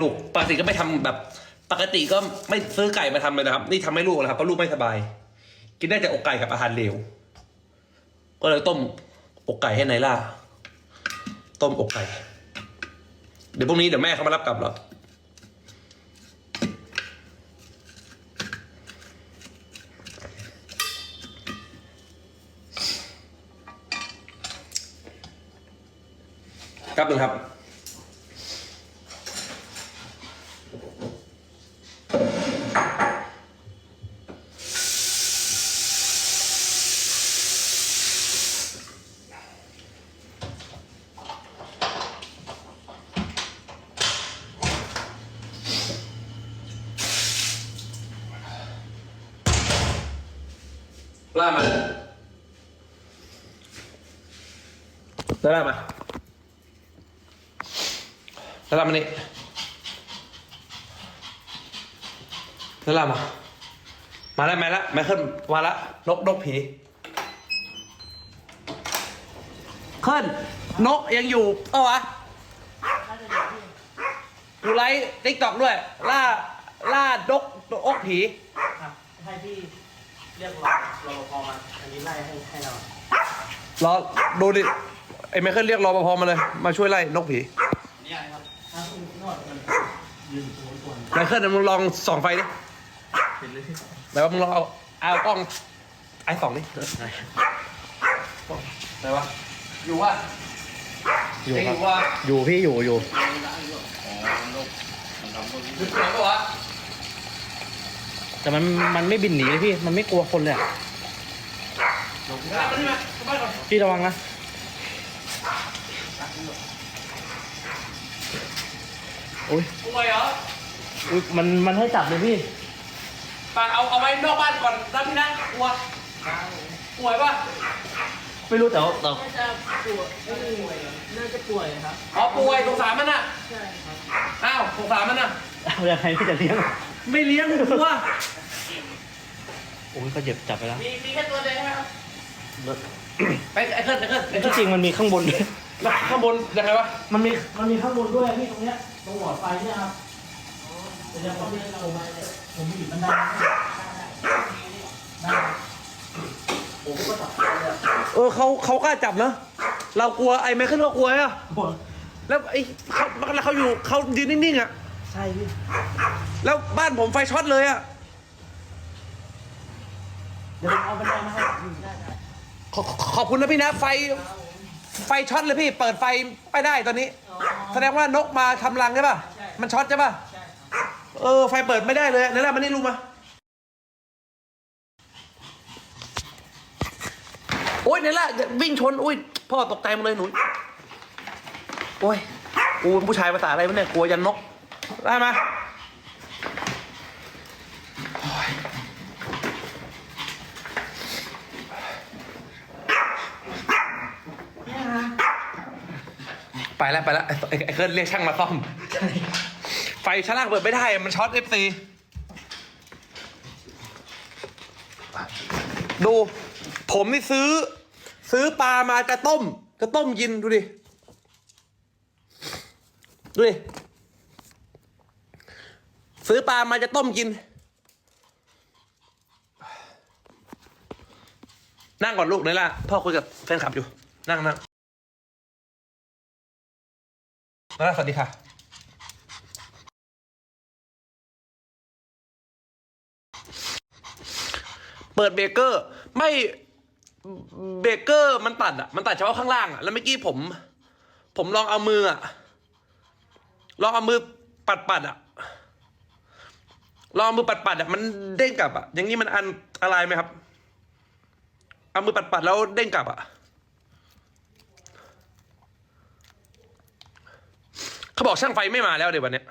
ลูกปกติก็ไม่ทำแบบ ปกติก็ไม่ซื้อไก่มาทำเลยนะครับ นี่ทำให้ลูกนะครับเพราะลูกไม่สบาย กินได้แต่อกไก่กับอาหารเหลวก็เลยต้มอกไก่ให้ไนล่า ต้มอกไก่ เดี๋ยวพรุ่งนี้เดี๋ยวแม่เขามารับกลับหรอครับหนึ่งครับ ล่ามาแล้วล่ามา แล้วล่ามานี่แล้วล่ามามาแล้วมาแล้วมาขึ้นมาแล้วนกนกผีขึ้นนกยังอยู่เปล่าวะอยู่ไลฟ์ติ๊กตอกด้วย ล่า ล่านกนกผีครับให้พี่เรียกรอรอพอมาอันนี้ไล่ให้ให้เรารอดูดิไอ้ไมเคิลเรียกรอปภมาเลย มาช่วยไล่นกผี เนี่ยครับถ้าคุณนวดมันยืนตัวตัว ไมเคิลมึงลองส่องไฟดิเห็นเลยที่ไหนว่ามึงลองเอาเอากล้องไอ้สองดิไหนวะอยู่วะอยู่เงครับอยู่วะอยู่พี่อยู่อยู่อยู่ไหนปะวะแต่มันมันไม่บินหนีเลยพี่ มันไม่กลัวคนเลยอะมานี่มาเข้าบ้านก่อนพี่ระวังนะโอ้ยป่วยเหรอ อุ๊ยมันมันให้จับเลยพี่ปาเอาเอาไว้นอกบ้านก่อนนะพี่นะกลัวป่วยปะไม่รู้แต่ว่าแต่น่าจะป่วยน่าจะป่วยครับ อ๋อป่วยสงสารมันน่ะใช่ครับ อ้าวสงสารมันน่ะ เอายังไงพี่จะเลี้ยงไม่เลี้ยงกลัวโอ้ยก็เจ็บจับไปแล้วมีมีแค่ตัวเดียวใช่ไหมครับไปไอ้เคิลไอ้เคิลไอ้เคิที่ลจริงมันมีข้างบนด้วย แล้วข้างบนยังไงวะ มันมีมันมีข้างบนด้วยพี่ตรงเนี้ยตรงหลอดไฟเนี่ยครับ เดี๋ยวผมจะเอาไปเลยผมหยิบมันได้ได้ผมก็ตัดเลยเออเขาเขากล้าจับนะ เรากลัวไอ้ไมเคิลก็กลัวอะแล้วไอ้เขาแล้วเขาอยู่เขายืนนิ่งๆอะใช่พี่แล้วบ้านผมไฟช็อตเลยอะเดี๋ยวเอาบันไดมาให้ขอขอขอบคุณนะพี่นะไฟไฟช็อตเลยพี่ เปิดไฟไม่ได้ตอนนี้ แสดงว่านกมาทำรังใช่ป่ะ มันช็อตใช่ป่ะใช่ เออ ไฟเปิดไม่ได้เลยนั่นแหละมันนี่รู้มา โอ๊ยนี่นแหละวิ่งชน อุ้ย พ่อตกใจหมดเลยหนู โอ้ย กูเป็นผู้ชายภาษาอะไรวะเนี่ย กลัวยันนก ได้มาโอ้ยไปแล้วไปแล้วไอ้ไอ้ไอ้เคิร์นเรียกช่างมาซ่อม ชั้นล่างเปิดไม่ได้ มันช็อตเอฟซีดู ผมนี่ซื้อ ซื้อปลามาจะต้ม จะต้มกินดูดิ ดูดิ ซื้อปลามาจะต้มกิน นั่งก่อนลูกนี่ล่ะ พ่อคุยกับแฟนคลับอยู่ นั่งนั่งนั่งสวัสดีค่ะ เปิดเบรกเกอร์ ไม่เบรกเกอร์มันตัดอะ มันตัดเฉพาะข้างล่างอะ แล้วเมื่อกี้ผม ผมลองเอามืออะ ลองเอามือปัดปัดๆอะ ลองเอามือปัดปัดๆอะ มันเด้งกลับอะ อย่างนี้มันอันอะไรไหมครับ เอามือปัดปัดๆแล้วเด้งกลับอะเขาบอกช่างไฟไม่มาแล้วเดี๋ยววันเนี้ย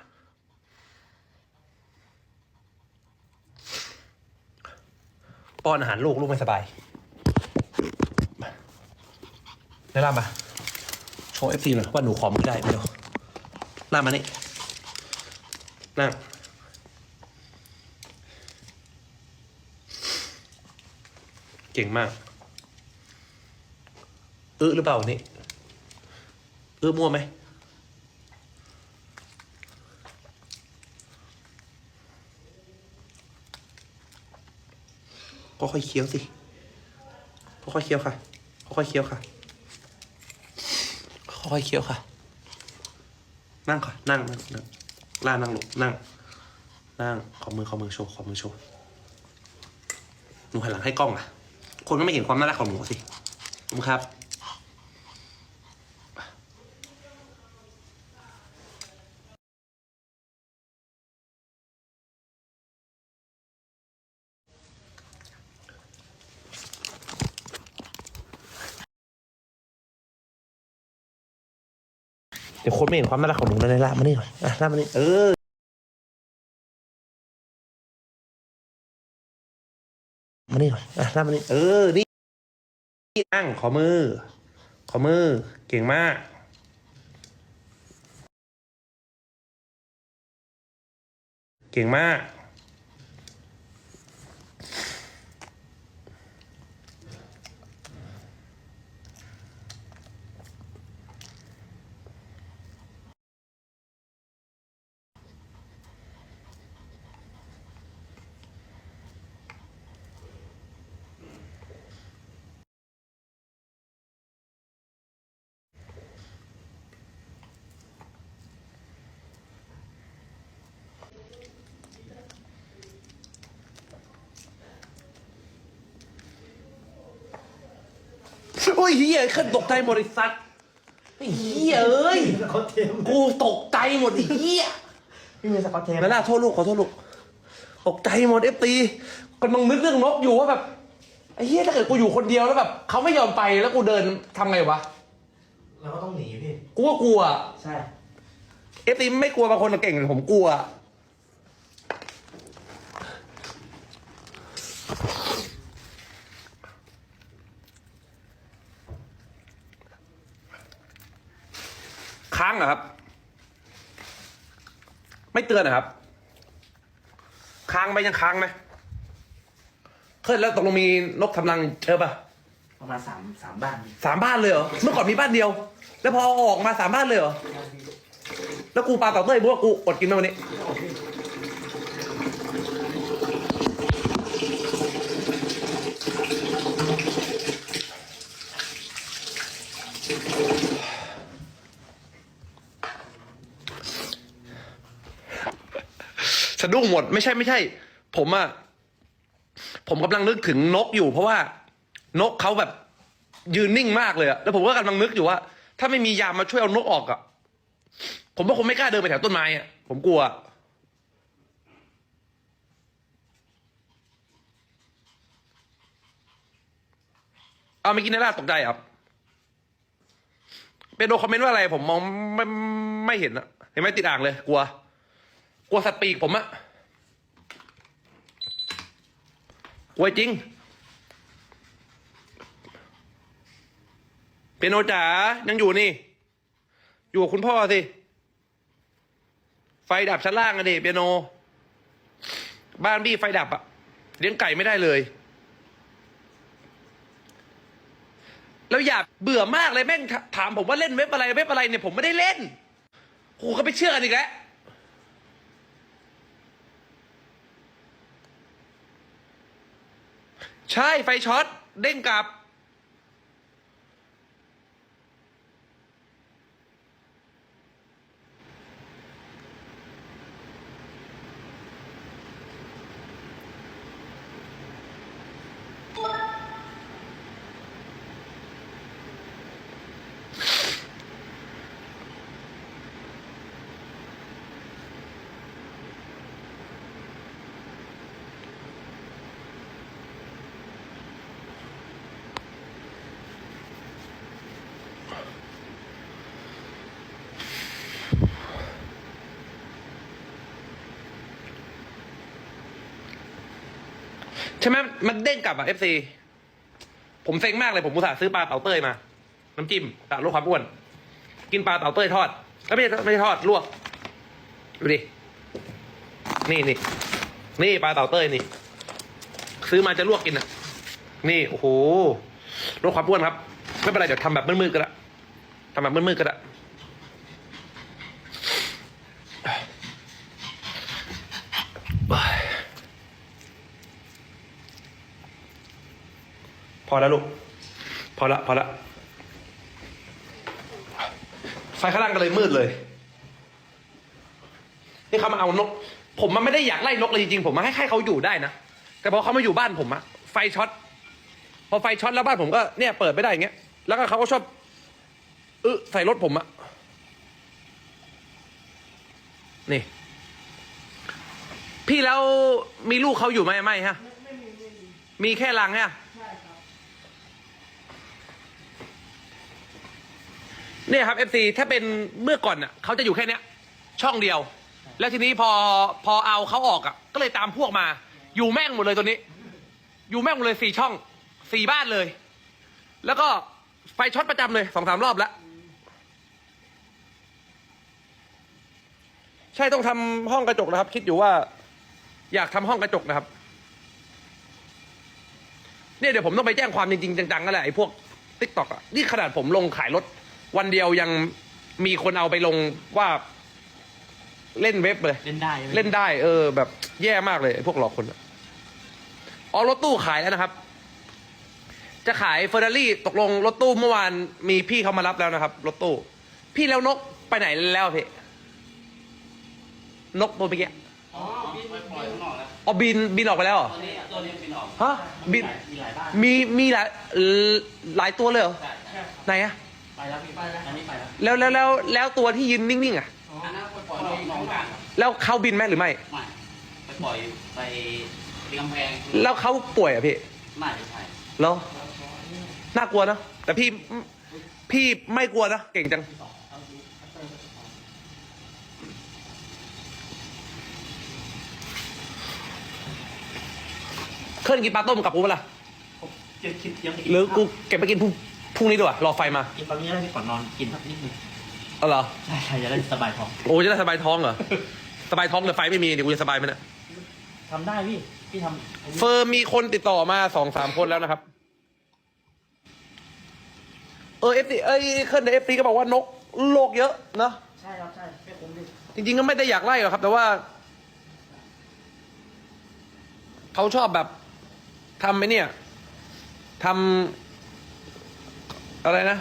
ป้อนอาหารลูกลูกไม่สบายได้ล่ามาโชว์เอฟซีหน่อยว่าหนูขอมือได้ไม่รู้ล่ามานี่นั่งเก่งมากเออหรือเปล่านี่เออมั่วไหม ก็ค่อยเคี้ยวสิค่อยเคี้ยวค่ะค่อยเคี้ยวค่ะค่อยเคี้ยวค่ะ นั่งค่ะ นั่งนั่งนั่งล่านั่งลงนั่ง นั่ง ขอมือขอมือโชว์ขอมือโชว์ หนูหันหลังให้กล้องอะ คนก็ไม่เห็นความน่ารักของหนูสิขอบคุณครับ เดี๋ยวคนไม่เห็นความน่ารักของหนูเลยล่ะมานี่หน่อยอะล่ามานี่เออมานี่หน่อยอะล่ามานี่เออนี่นี่นั่งขอมือ ขอมือ เก่งมากเก่งมาก อ้ยเฮียขึ้นตกใจหมดไอ้สัตว์ไอ้เฮียเอ้ยสกอตเทมกูตกใจหมดไอ้เฮียพี่มีสกอตเทมนั่นแหละโทษลูกขอโทษลูกตกใจหมดเอฟตีกำลังนึกเรื่องนกอยู่ว่าแบบไอ้เฮียถ้าเกิดกูอยู่คนเดียวแล้วแบบเขาไม่ยอมไปแล้วกูเดินทำไงวะเราก็ต้องหนีพี่ กูก็กลัวใช่ เอฟตีไม่กลัวบางคนเก่งผมกลัว เหรอครับ ไม่เตือนนะครับ ค้างไหมยังค้างไหมเคยแล้วตกลงมีนกทำรังเจอปะประมาณสามสามบ้านพี่สามบ้านเลยเหรอ เมื่อก่อนมีบ้านเดียว แล้วพอเอาออกมาสามบ้านเลยเหรอ แล้วกูปลาเต่าเต้ยบอกว่ากูอดกินไหมวันนี้ ดไม่ใช่ไม่ใช่ ผมอะผมกำลังนึกถึงนกอยู่ เพราะว่านกเขาแบบยืนนิ่งมากเลยอะแล้วผมก็กำลังนึกอยู่ว่า ถ้าไม่มียามมาช่วยเอานกออกอะผมก็คงไม่กล้าเดินไปแถวต้นไม้อะผมกลัว เอาไม่กินได้ล่าตกใจเหรอะเป็นโดคอมเมนต์ว่าอะไร ผมมองไม่ไม่เห็นอะเห็นไหมติดอ่างเลย กลัว กลัวสัตว์ปีกผมอะ กลัวจริง เปียโนจ๋ายังอยู่นี่ อยู่กับคุณพ่อสิ ไฟดับชั้นล่างอะดิเปียโน บ้านพี่ไฟดับอะเลี้ยงไก่ไม่ได้เลย แล้วอย่าเบื่อมากเลยแม่งถถามผมว่าเล่นเว็บอะไรเว็บอะไรเนี่ยผมไม่ได้เล่นโหก็ไปเชื่อกันอีกแล้ว ใช่ไฟช็อตเด้งกลับ ใช่ไหมมันเด้งกลับอะเอฟซีผมเซ็งมากเลยผมอุตส่าห์ซื้อปลาเต่าเต้ยมา น้ำจิ้มกะลดความอ้วน กินปลาเต่าเต้ยทอดแล้วไม่ใช่ไม่ใช่ทอดลวกดูดินี่นี่นี่ปลาเต่าเต้ยนี่ ซื้อมาจะลวกกินอะนี่โอ้โหลดความอ้วนครับ ไม่เป็นไรเดี๋ยวทำแบบมืดๆก็ได้ทำแบบมืดๆก็ได้ พอแล้วลูก พอละ พอละ ไฟข้างล่างก็เลยมืดเลย นี่เขามาเอานก ผมมันไม่ได้อยากไล่นกเลยจริงๆ ผมมาให้ให้เขาอยู่ได้นะ แต่พอเขามาอยู่บ้านผมอะไฟช็อต พอไฟช็อตแล้วบ้านผมก็เนี่ยเปิดไม่ได้อย่างเงี้ย แล้วก็เขาก็ชอบเออใส่รถผมอะนี่ พี่แล้วมีลูกเขาอยู่ไหมไม่ฮะม่มีไม่มีมีแค่รังฮะ ใช่ครับ เนี่ยครับ FC ถ้าเป็นเมื่อก่อนอะเขาจะอยู่แค่เนี้ย ช่องเดียว แล้วทีนี้พอพอเอาเขาออกอะ ก็เลยตามพวกมา อยู่แม่งหมดเลยตัวนี้ อยู่แม่งหมดเลยสี่ช่องสี่บ้านเลย แล้วก็ไฟช็อตประจำเลยสองสามรอบแล้วใช่ต้องทำห้องกระจกนะครับ คิดอยู่ว่า อยากทำห้องกระจกนะครับ เนี่ยเดี๋ยวผมต้องไปแจ้งความจริงๆจังๆนั่นแหละไอ้พวกติ๊กต็อกอะนี่ขนาดผมลงขายรถ วันเดียวยังมีคนเอาไปลงว่าเล่นเว็บเลย เล่นได้ใช่ไหมเล่นได้ เออ แบบแย่มากเลยไอ้พวกหลอกคนอะอ๋อรถตู้ขายแล้วนะครับ จะขายเฟอร์รารี่ตกลงรถตู้เมื่อวานมีพี่เขามารับแล้วนะครับ รถตู้ พี่แล้วนกไปไหนแล้วพี่นกตัวเมื่อกี้อ๋อบินไปปล่อยข้างนอกแล้วอ๋อบินบินออกไปแล้วเหรอตัวนี้ตัวนี้บินออกฮะบินมีหลายบ้านมีมีหลายหลายตัวเลยเหรอ ใช่ใช่ไหนอะ ไปแล้วพี่ไปแล้วอันนี้ไปแล้วแล้วแล้วแล้วแล้วตัวที่ยืนนิ่งๆอะอันนั้นไปปล่อยน้องกลางครับแล้วเขาบินไหมหรือไม่ ไม่ไปปล่อยไปเรียงกำแพงแล้วเขาป่วยอะพี่ไม่ใช่แล้วน่ากลัวนะแต่พี่พี่ไม่กลัวนะเก่งจัง เคลื่อนกินปลาต้มกับกูเปะล่ะจะคิดยังหรือกูเก็บไปกินพรุ่ง พรุ่งนี้ดีกว่ารอไฟมากินตอนนี้แล้วพี่ก่อนนอนกินสักนิดนึงเอาเหรอใช่ใช่จะได้สบายท้องโอ้จะได้สบายท้องเหรอสบายท้องแต่ไฟไม่มีเดี๋ยวกูจะสบายไหมเนี่ยทำได้พี่พี่ทำอันนี้เฟิร์มมีคนติดต่อมาสองสามคนแล้วนะครับ เออเอฟซีเอ้ยเคลื่อนเอฟซีก็บอกว่านกโลกเยอะเนอะใช่ครับใช่ไม่คุ้มดิจริง ๆ ก็ไม่ได้อยากไล่หรอกครับ แต่ว่าเขาชอบแบบทำไอ้เนี่ยทำ อะไรนะ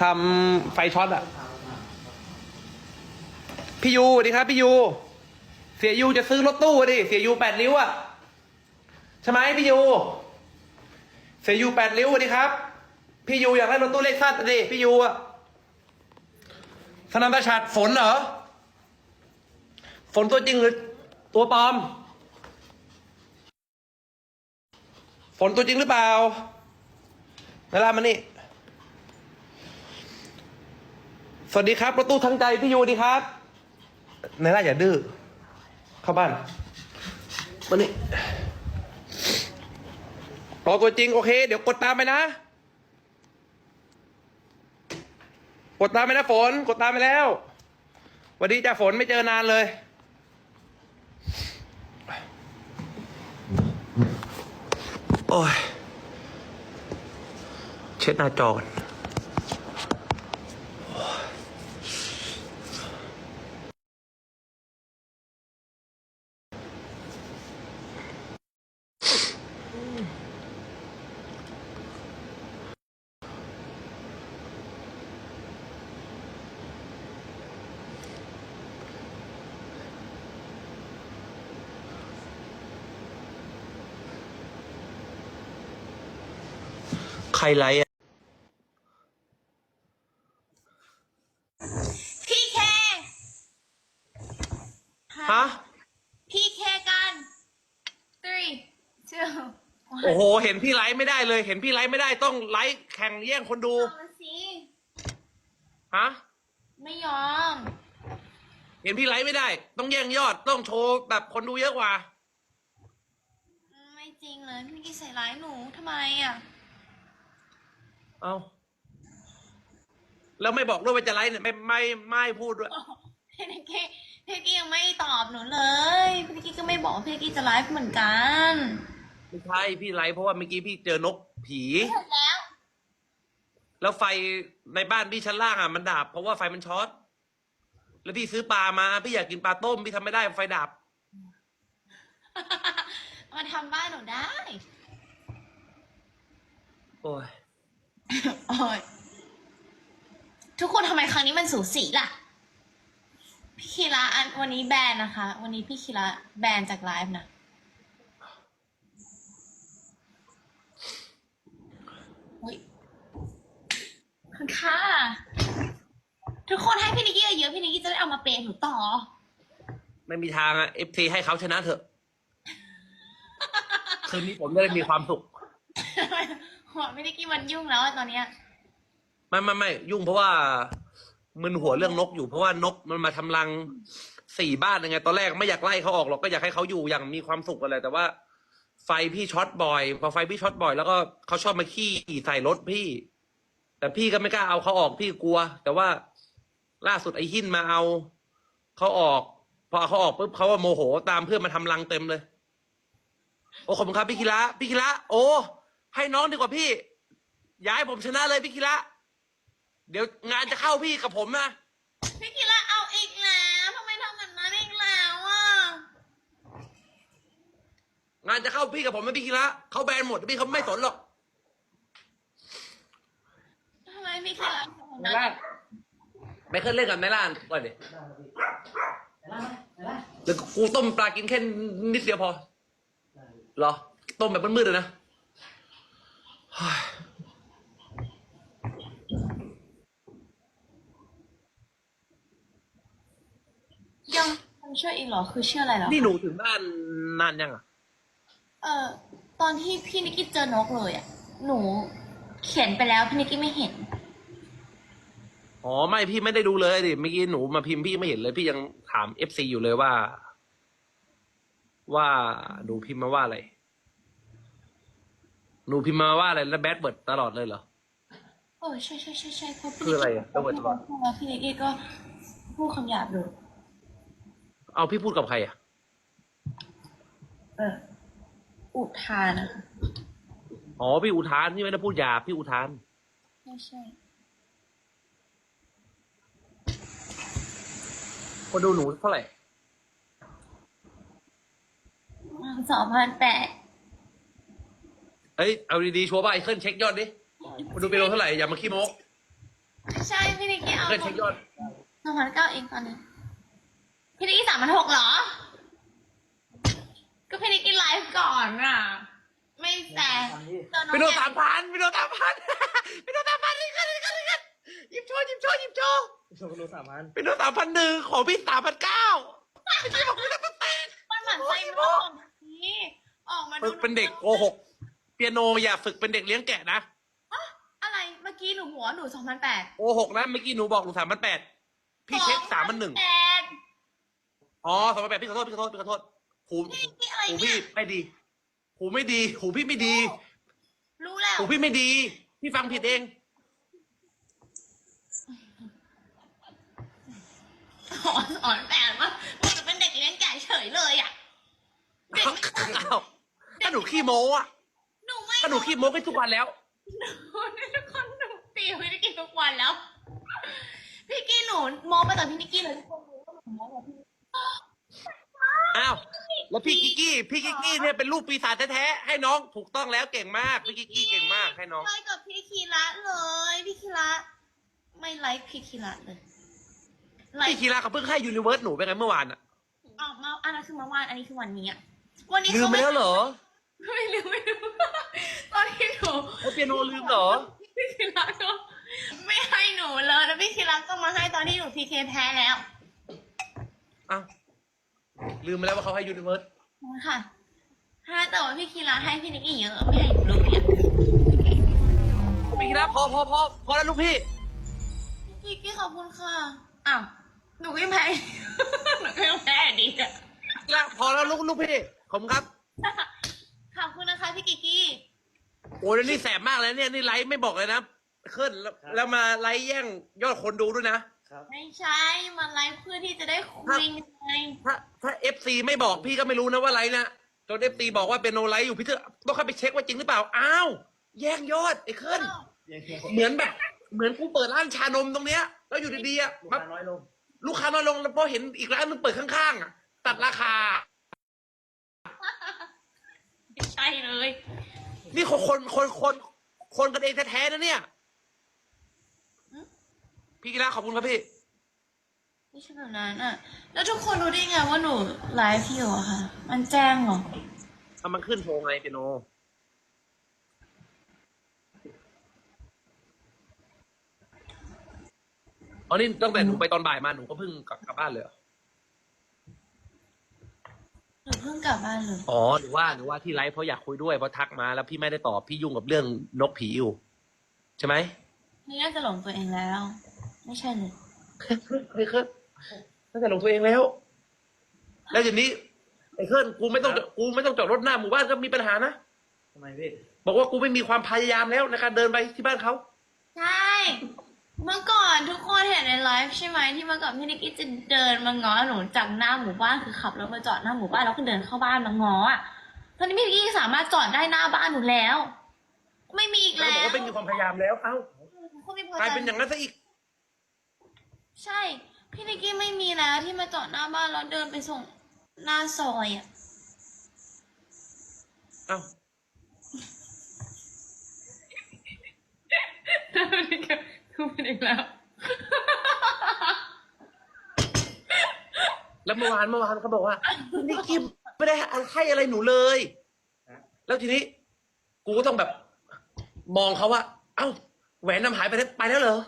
ทำไฟช็อตอะพี่ยูดีครับพี่ยู เสียยูจะซื้อรถตู้ดิเสียยูแปดริ้วอะใช่ไหมพี่ยู เสียยูแปดริ้ววัสดีครับ พี่ยูอยากได้รถตู้เลขสั้นดิพี่ยูอะสนามประชาดฝนเหรอฝนตัวจริงหรือตัวปลอม ฝนตัวจริงหรือเปล่า เวลามานี่ สวัสดีครับรถตู้ทั้งใจพี่ยูดีครับในล่าอย่าดื้อ เข้าบ้าน มานี่รอตัวจริง โอเค เดี๋ยวกดตามไปนะ กดตามไปนะฝน กดตามไปแล้วสวัสดีจ้าฝนไม่เจอนานเลยโอ้ย ช็ดหน้าจอก่อนใครไลฟ์อะ พี่เค ฮะ พี่เคกัน three two โอ้โห เห็นพี่ไลฟ์ไม่ได้เลย เห็นพี่ไลฟ์ไม่ได้ต้องไลฟ์แข่งแย่งคนดู เอามาสิ ฮะ ไม่ยอม เห็นพี่ไลฟ์ไม่ได้ ต้องแย่งยอดต้องโชว์แบบคนดูเยอะกว่า ไม่จริงเลยพี่กี้ใส่ร้ายหนูทำไมอะ เอาแล้วไม่บอกด้วยว่าจะไลฟ์เนี่ยไม่ไม่ไม่พูดด้วย พี่กี้พี่กี้ยังไม่ตอบหนูเลย พี่กี้ก็ไม่บอกว่าพี่กี้จะไลฟ์เหมือนกัน ไม่ใช่พี่ไลฟ์เพราะว่าเมื่อกี้พี่เจอนกผีเสร็จแล้ว แล้วไฟในบ้านพี่ชั้นล่างอะมันดับเพราะว่าไฟมันช็อตแล้วพี่ซื้อปลามาพี่อยากกินปลาต้มพี่ทำไม่ได้ไฟดับ มาทำบ้านหนูได้ โอ้ยโอ้ยทุกคนทำไมครั้งนี้มันสูสีล่ะ พี่คีระอันวันนี้แบนนะคะ วันนี้พี่คีระแบนจากไลฟ์นะอุ๊ยขอบ คุณค่ะ ทุกคนให้พี่นิกกี้เยอะๆพี่นิกกี้จะได้เอามาเปย์หนูต่อ ไม่มีทางอะเอฟซีให้เขาชนะเถอะ คืนนี้ผมจะได้มีความสุข หัวพี่นิกกี้มันยุ่งแล้วอะตอนเนี้ย ไม่ไม่ไม่ยุ่งเพราะว่ามึนหัวเรื่องนกอยู่เพราะว่านกมันมาทำรังสี่บ้านยังไง ตอนแรกไม่อยากไล่เขาออกหรอกก็อยากให้เขาอยู่อย่างมีความสุขอะไรแต่ว่า ไฟพี่ช็อตบ่อย พอไฟพี่ช็อตบ่อยแล้วก็เขาชอบมาขี้ใส่รถพี่ แต่พี่ก็ไม่กล้าเอาเขาออกพี่กลัว แต่ว่าล่าสุดไอ้หินมาเอาเขาออก พอเอาเขาออกปุ๊บเขาว่าโมโหตามเพื่อนมาทำรังเต็มเลย โอ้ขอบคุณครับพี่คิระพี่คิระโอ้ให้น้องดีกว่าพี่ ย้ายผมชนะเลยพี่คิระเดี๋ยวงานจะเข้าพี่กับผมนะพี่คีระเอาอีกแล้วทำไมทำแบบนั้นอีกแล้วอะงานจะเข้าพี่กับผมไหมพี่กีระเขาแบนหมดพี่เขาไม่สนหรอก ทำไมพี่คีระทำแบบในนั้นร้านไม่เคยเล่นกับในร้านก่อนดิได้ครับพี่ไหนล่ะไหนล่ะเดี๋ยวกูต้มปลากินแค่นิดเดียวพอเหรอ ต้มแบบมืดๆเลยนะเฮ้ยยังมันช่วยอีกเหรอ คือเชื่ออะไรเหรอ นี่หนูถึงบ้านนานยังอะ เออตอนที่พี่นิกกี้เจอนกเลยอะหนูเขียนไปแล้วพี่นิกกี้ไม่เห็น อ๋อไม่พี่ไม่ได้ดูเลยดิเมื่อกี้หนูมาพิมพ์พี่ไม่เห็นเลย พี่ยังถามเอฟซีอยู่เลยว่า ว่าหนูพิมพ์มาว่าอะไรหนูพิมพ์มาว่าอะไรแล้วแบดเบิร์ดตลอดเลยเหรอเออใช่ใช่ใช่ใช่เพราะพี่คืออะไรอะนิกกี้ระเบิดตลอดพูแล้วพี่นิกกี้ก็พูดคำหยาบเลยเอาพี่พูดกับใครอะเอออุทานนะคะอ๋อพี่อุทานพี่ไม่ได้พูดหยาบพี่อุทานใช่ใช่ คนดูหนูเท่าไหร่สองพันแปดเอ้ย เอาดีๆชัวร์ป่ะไอ้เคลื่อนเช็คยอดดิคนดูเป็นโลเท่าไหร่อย่ามาขี้โม้ใช่พี่นิกกี้เอาเคลื่อนเช็คยอดสองพันเก้าเองตอนนี้ พี่นิกกี้สามพันหกเหรอ ก็พี่นิกกี้ไลฟ์ก่อนอะ ไม่แฟร์ทำพี่เจอน้องเป็นโลแกสามพันเป็นโลสามพันเป็น หยิบโชว์หยิบโชว์หยิบโชว์โชว์โลสามพันเป็นโลสามพันหนึ่งของพี่สามพันเก้าพี่บอกพี่สามพันแปดมันหมั่นไส้มากนี้ออกมาดูฝึกเป็นเด็กโกหกเปียโนอย่าฝึกเป็นเด็กเลี้ยงแกะนะอ๊ะอะไรเมื่อกี้หนูหัวหนูสองพันแปดโกหกนะเมื่อกี้หนูบอกหนูสามพันแปดพี่เช็คสามพันหนึ่งแปดอ๋อสามพันแปดพี่ขอโทษพี่ขอโทษพี่ขอโทษหูพี่นี่อะไรหูเนี่พี่ยไม่ดีหูไม่ดีหูพี่ไม่ดี รู้แล้วหูพี่ไม่ดี พี่ฟังผิดเอง สอนสอนแปดว่ามันจะเป็นเด็กเลี้ยงแก่เฉยเลยอะเด็กไม่เคยอ้าวถ้าหนูขี้โม้อะหนูไม่ถ้าหนูขี้โม้ไปทุกวันแล้วหนูทุกคนหนูตีพี่นิกกี้ทุกวันแล้ว พี่กี้หนูโมไปกับพี่นิกกี้เลยทุกคนรู้ว่าหนูโมกับพี่นิกกี้อ้าวแล้วพี่กิกกี้พี่กิกกี้เนี่ยเป็นลูกปีศาจแท้ๆให้น้องถูกต้องแล้วเก่งมากพี่กิกกี้เก่งมากให้น้องไลค์กับพี่คีระเลยพี่คีระไม่ไลค์พี่คีระเลย ไลพี่ค์คีราเขาเพิ่งให้ยูนิเวิร์สหนูไปไงเมื่อวานอะออกมาอันนั้นคือเมื่อวานอันนี้คือวันนี้อะวันนี้ลืมไปแล้วเหรอไม่ลืมไม่ลืมตอนที่หนูแล้วเปียโนลืมเหรอ พี่คีระก็ไม่ให้หนูเลยแล้วพี่คีระก็มาให้ตอนที่หนูพีเคแพ้แล้วอ้าวลืมไปแล้วว่าเขาให้ยูนิเวิร์สค่ะถ้าแต่ว่าพี่คีระให้พี่นิกกี้เยอะไม่ให้หนูเลยอะพี่คีราพอพอพอพอแล้วลูกพี่ พี่กี้ขอบคุณค่ะ อ้าวหนูก็ยังแพ้ หนูก็ยังแพ้ดีอะคีราพอแล้วลูกลูกพี่ขอบคุณครับ ขอบคุณนะคะพี่กิกกี้ โอ้ยแล้วนี่แสบมากเลยเนี่ยนี่ไลฟ์ไม่บอกเลยนะขึ้นแล้วแล้วมาไลฟ์แย่งยอดคนดูด้วยนะ ครับ ไม่ใช่มาไลฟ์เพื่อที่จะได้คุยไงถ้าถ้าเอฟซีไม่บอกพี่ก็ไม่รู้นะว่าไลฟ์นะจนเอฟซีบอกว่าเป็นโนไลฟ์อยู่พี่เถอะต้องเข้าไปเช็คว่าจริงหรือเปล่า อ้าว แย่งยอดไอ้ขึ้นเยังเยังเหมือนแบบ เหมือนกูเปิดร้านชานมตรงเนี้ยแล้วอยู่ดีๆอะลูกมาค้าน้อยลง ลูกค้าน้อยลงแล้วพอเห็นอีกร้านนึงเปิดข้างๆอะตัดราคา ไม่ใช่เลย นี่คนคนคนคนคนกันเองแท้ๆนะเนี่ยอืมพี่กีฬาขอบคุณครับพี่ ไม่ใช่แบบนั้นอะแล้วทุกคนรู้ได้ไงว่าหนูไลฟ์อยู่อะค่ะ มันแจ้งเหรอถ้ามันขึ้นโชว์ไงเปียโน อ๋อนี่ตั้งแต่หนูไปตอนบ่ายมาหนูก็เพิ่งกลับกลับบ้านเลยเหรอหนูเพิ่งกลับบ้านเลยอ๋อหรือว่าหรือว่าที่ไลฟ์เพราะอยากคุยด้วยเพราะทักมาแล้วพี่ไม่ได้ตอบพี่ยุ่งกับเรื่องนกผีอยู่ ใช่ไหมนี่น่าจะหลงตัวเองแล้ว ไม่ใช่เลยเฮ้ยเคิร์ดตั้งแต่ลงตัวเองแล้ว แล้วทีนี้ไอ้เคิร์ดกูไม่ต้องกูไม่ต้องจอดรถหน้าหมู่บ้านก็มีปัญหานะทำไมพี่บอกว่ากูไม่มีความพยายามแล้วในการเดินไปที่บ้านเขาใช่ เมื่อก่อนทุกคนเห็นในไลฟ์ใช่ไหมที่เมื่อก่อนพี่นิกกี้จะเดินมาง้อหนูจากหน้าหมู่บ้านคือขับรถมาจอดหน้าหมู่บ้านแล้วก็เดินเข้าบ้านมาง้ออะตอนนี้พี่นิกกี้สามารถจอดได้หน้าบ้านหนูแล้ว ไม่มีอีกแล้วแล้บอกวว่าไม่มีความพยายามแล้ว เอ้าคุณไม่พอกลายใจเป็นอย่างนั้นซะอีก ใช่ พี่นิกกี้ไม่มีแล้วที่มาจอดหน้าบ้านแล้วเดินไปส่งหน้าซอยอะเอ้า พูดอีกแล้ว แล้วเมื่อวานเมื่อวานเขาบอกว่านี่กิมไม่ได้ให้อะไรหนูเลย แล้วทีนี้ กูก็ต้องแบบ มองเขาว่า เอ้า แหวนนำหายไปแล้วไปแล้วเหรอ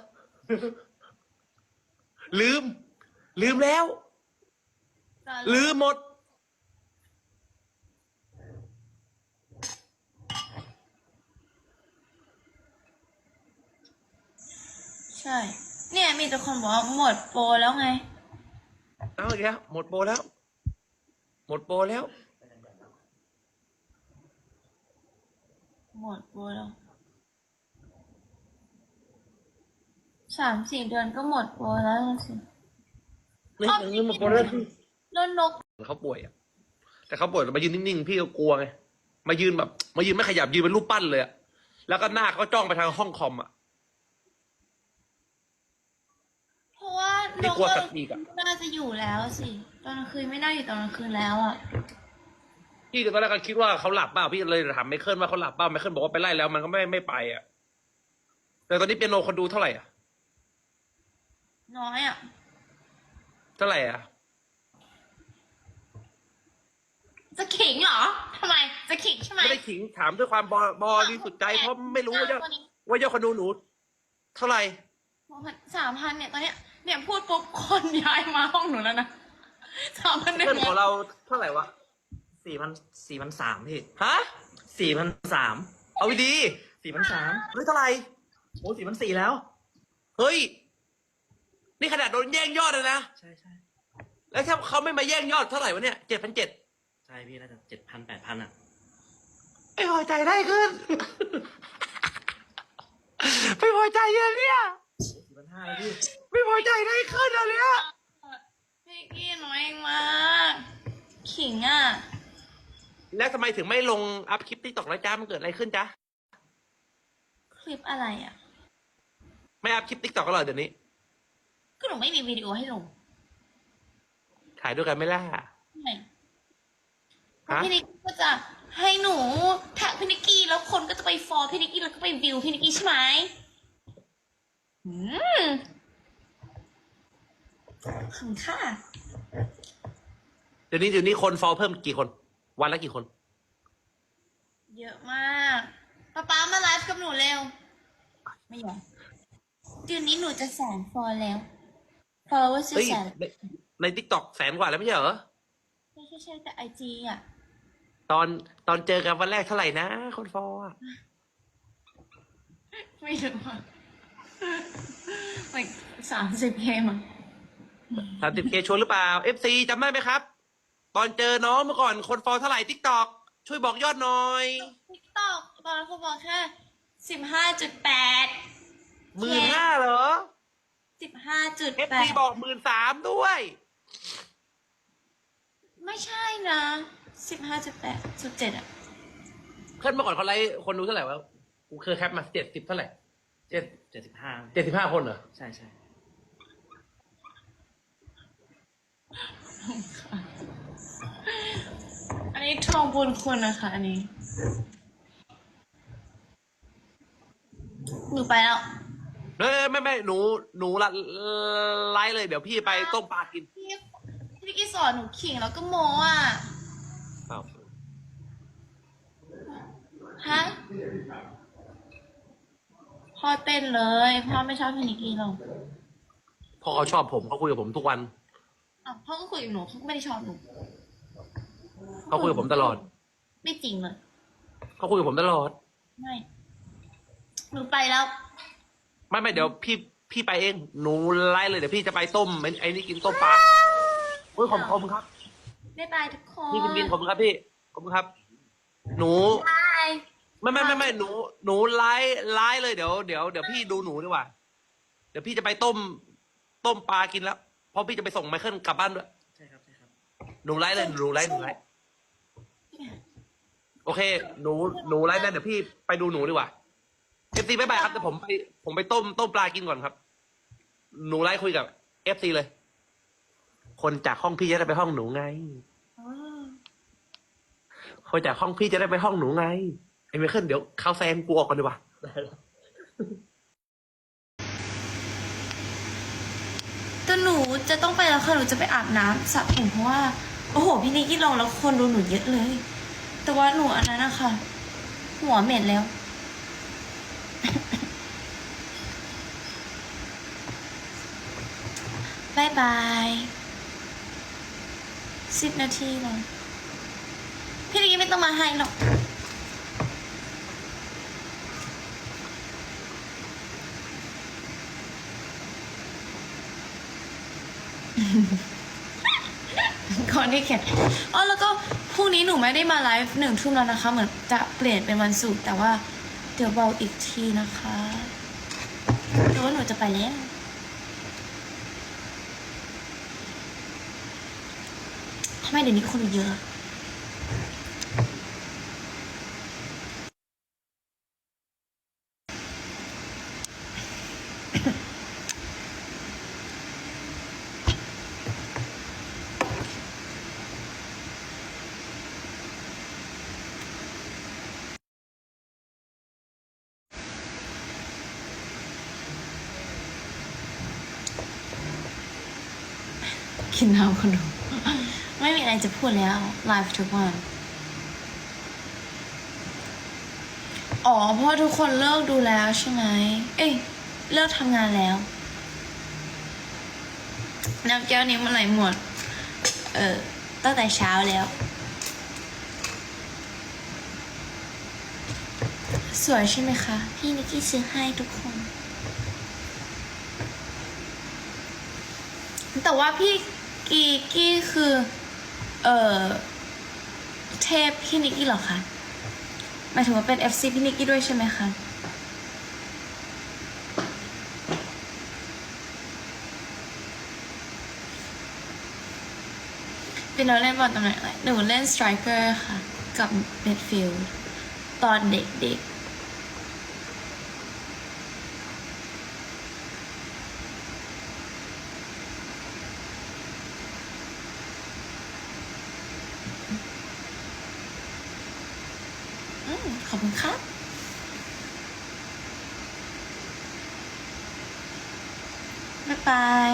ลืม ลืมแล้ว ลืมหมด ช่ เนี่ยมีแต่คนบอกว่าหมดโปรแล้วไง เอาอีกแล้วหมดโปรแล้ว หมดโปรแล้ว หมดโปรแล้วสามสี่เดือนก็หมดโปรแล้วสินี่อย่างนี้หมดโปรแล้วแล้วนกเขาป่วยอะแต่เขาป่วยมายืนนิ่งๆ พี่ก็กลัวไง มายืนแบบ มายืนไม่ขยับยืนเป็นรูปปั้นเลยอะแล้วก็หน้าเขาจ้องไปทางห้องคอมอะ เพ ราะว่านพี่กกลัวสัตว์อีกอะน่าจะอยู่แล้วสิตอนกลางคืนไม่น่าอยู่ตอนกลางคืนแล้วอะพี่ตอนแรกก็คิดว่าเขาหลับเปล่าพี่เลยถามไมเคิลว่าเขาหลับเปล่าไมเคิลบอกว่าไปไล่แล้วมันก็ไม่ไม่ไปอะแต่ตอนนี้เปียโนคนดูเท่าไหร่อะน้อยอะเท่าไหร่อะจะขิงเหรอทำไมจะขิงใช่ไหมไม่ได้ขิงถามด้วยความบอบริสุทธิ์ใจเพราะไม่รู้ว่าจะวันนี้ว่ายอดคนดูหนู เท่าไหร่สามพันเนี่ยตอนเนี้ย เนี่ยพูดปุ๊บคนย้ายมาห้องหนูแล้วนะสามพันหนึ่งเพื่อนของเราเท่าไหร่วะสี่พันสี่พันสามพี่ฮะสี่พันสามเอาดีสี่พันสามๆเฮ้ยเท่าไหร่โอ้สี่พันสี่แล้ว เฮ้ย นี่ขนาดโดนแย่งยอดเลยนะใช่ใช่แล้วถ้าเขาไม่มาแย่งยอดเท่าไหร่วะเนี่ยเจ็ดพันเจ็ดใช่พี่น่าจะเจ็ดพันแปดพันอะไม่พอใจได้ขึ้นไม่พอใจเลยเนี่ยสี่พันห้าแล้วพี่ ไม่พอใจได้ขึ้นเลยเนี่ยพี่กี้น้อยเองมากขิงอะ แล้วทำไมถึงไม่ลงอัพคลิปติ๊กต็อกแล้วจ้ามันเกิดอะไรขึ้นจ๊ะ คลิปอะไรอะ ไม่อัพคลิปติ๊กต็อกก็เลยเดี๋ยวนี้ ก็หนูไม่มีวิดีโอให้ลงถ่ายด้วยกันไหม่ล่ะไม่ฮะพี่นิกกี้ก็จะให้หนูแท็กพี่นิกกี้แล้วคนก็จะไปฟอลพี่นิกกี้แล้วก็ไปวิวพี่นิกกี้ใช่ไหมอืม ขอบคุณค่ะ เดี๋ยวนี้เดี๋ยวนี้คนฟอลเพิ่มกี่คน วันละกี่คน เยอะมากป๊าป๊ามาไลฟ์กับหนูเร็ว ไม่ยอมเดือนนี้หนูจะแสนฟอลแล้ว ฟอลว่าจะเฮ้ยแสนในในติ๊กต็อกแสนกว่าแล้วไม่ใช่เหรอ ใช่ใช่ใช่แต่ไอจีอะ ตอนตอนเจอกันวันแรกเท่าไหร่นะ คนฟอลอะไม่รู้อะ like สามสิบเคมั้ง สามสิบเคชวนหรือเปล่า FC จำได้ไหมครับ ตอนเจอน้องเมื่อก่อนคนฟอลเท่าไหร่ติ๊กต็อกช่วยบอกยอดหน่อยทิกตอกตอนนั้นเขาบอกแค่สิบห้าจุดแปดหมื่นห้าเหรอสิบห้าจุดแป FC ดบอกหมื่นสามด้วย ไม่ใช่นะสิบห้าจุดแปดจุดเจ็ดอะเพื่อนเมื่อก่อนเขาไลฟ์คนดูเท่าไหร่วะกูเคยแคปมาเจ็ดสิบเท่าไหร่เจ็ดเจ็ดสิบห้าเจ็ดสิบห้าคนเหรอ ใช่ใช่ อันนี้ทองบุญคุณนะคะ อันนี้นูไปแล้วเฮ้ยไม่ไม่หนูหนูละไลฟ์เลย เดี๋ยวพี่ไปต้มปลากินพี่พี่นิกกี้สอนหนูขิงแล้วก็โมอะ อ้าวฮะ พ่อเต้นเลย พ่อไม่ชอบพี่นิกกี้หรอกพอเขาชอบผมเขาคุยกับผมทุกวัน อ้าวพ่อก็คุยกับหนูเขาก็ไม่ได้ชอบหนูเขาคุยกับผมตลอด ไม่จริงเลยเขาคุยกับผมตลอด ไม่หนูไปแล้ว ไม่ไม่เดี๋ยวพี่พี่ไปเองหนูไลฟ์เลยเดี๋ยวพี่จะไปต้มไอ้ไอ้นี่กินต้มปลาโอ้ยขอบขอบคุณครับบ๊ายบายทุกคนพี่คุณบินขอบคุณครับพี่ขอบคุณครับ หนู บายไม่ไม่ไม่ไม่หนูหนูไลฟ์ไลฟ์เลยเดี๋ยวเดี๋ยวเดี๋ยวพี่ดูหนูดีกว่า เดี๋ยวพี่จะไปต้ม ต้มปลากินแล้วเพ ราะพี่จะไปส่งไมเคิลกลับบ้านด้วย ใช่ครับใช่ครับหนูไลฟ์เลยหนูไลฟ์หนูไลฟ์โอเค หนูหนูไลฟ์นะเดี๋ยวพี่ไปดูหนูดีกว่าเอฟซีบายบายครับแต่ผมไปผมไปต้มต้มปลากินก่อนครับ หนูไลฟ์คุยกับเอฟซีเลย คนจากห้องพี่จะได้ไปห้องหนูไง อ๋อคนจากห้องพี่จะได้ไปห้องหนูไงไอ้ไมเคิลเดี๋ยวเขาแซงกูออกก่อนดีกว่า ได้แล้ว แต่หนูจะต้องไปแล้วค่ะ หนูจะไปอาบน้ำสระผมเพราะว่า โอ้โห พี่นิกกี้ลงแล้วคนดูหนูเยอะเลย แต่ว่าหนูอันนั้นนะคะหัวเหม็นแล้ว บายบายสิบนาทีเลยพี่นิกกี้ไม่ต้องมาให้หรอก ก่อนที่เขียนอ๋อแล้วก็พรุ่งนี้หนูไม่ได้มาไลฟ์หนึ่งทุ่มแล้วนะคะ เหมือนจะเปลี่ยนเป็นวันศุกร์แต่ว่าเดี๋ยวเบาอีกทีนะคะแต่ว่าหนูจะไปแล้วทำไมเดี๋ยวนี้คนเยอะ กินน้ำคนดู ไม่มีอะไรจะพูดแล้วไลฟ์ทุกวัน อ๋อเพราะว่าทุกคนเลิกดูแล้วใช่ไหม เอ้ย เลิกทำงานแล้วน้ำแก้วนี้มันไหลหมด เออ ตั้งแต่เช้าแล้ว สวยใช่ไหมคะ พี่นิกกี้ซื้อให้ทุกคน แต่ว่าพี่ กีกี้คือ เอ่อ เทพพี่นิกกี้เหรอคะหมายถึงว่าเป็น FC พี่นิกกี้ด้วยใช่ไหมคะ เป็นเราเล่นบอลตำแหน่งอะไรหนูเล่นสไตรเกอร์ค่ะ กับเ i ดฟิลด์ตอนเด็กๆอืมขอบคุณครับ บ๊ายบาย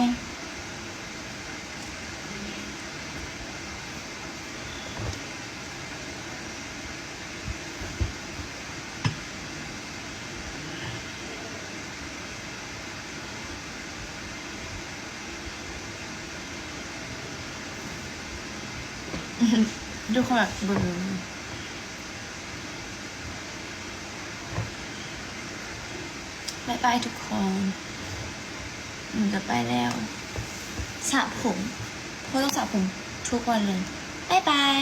ดูคนแบบเบลอบายบายทุกคนหนูจะไปแล้วสระผมเพราะต้องสระผมทุกวันเลยบายบาย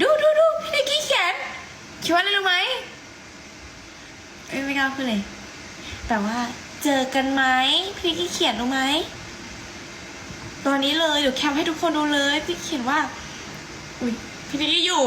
ดูดูดูพี่นิกกี้เขียนคิดว่าอะไรรู้ไหมเอ้ยไม่กล้าพูดเลย แต่ว่าเจอกันไหมพี่นิกกี้เขียนรู้ไหมตอนนี้เลยเดี๋ยวแคปให้ทุกคนดูเลย พี่เขียนว่า อุ้ยพี่นิกกี้อยู่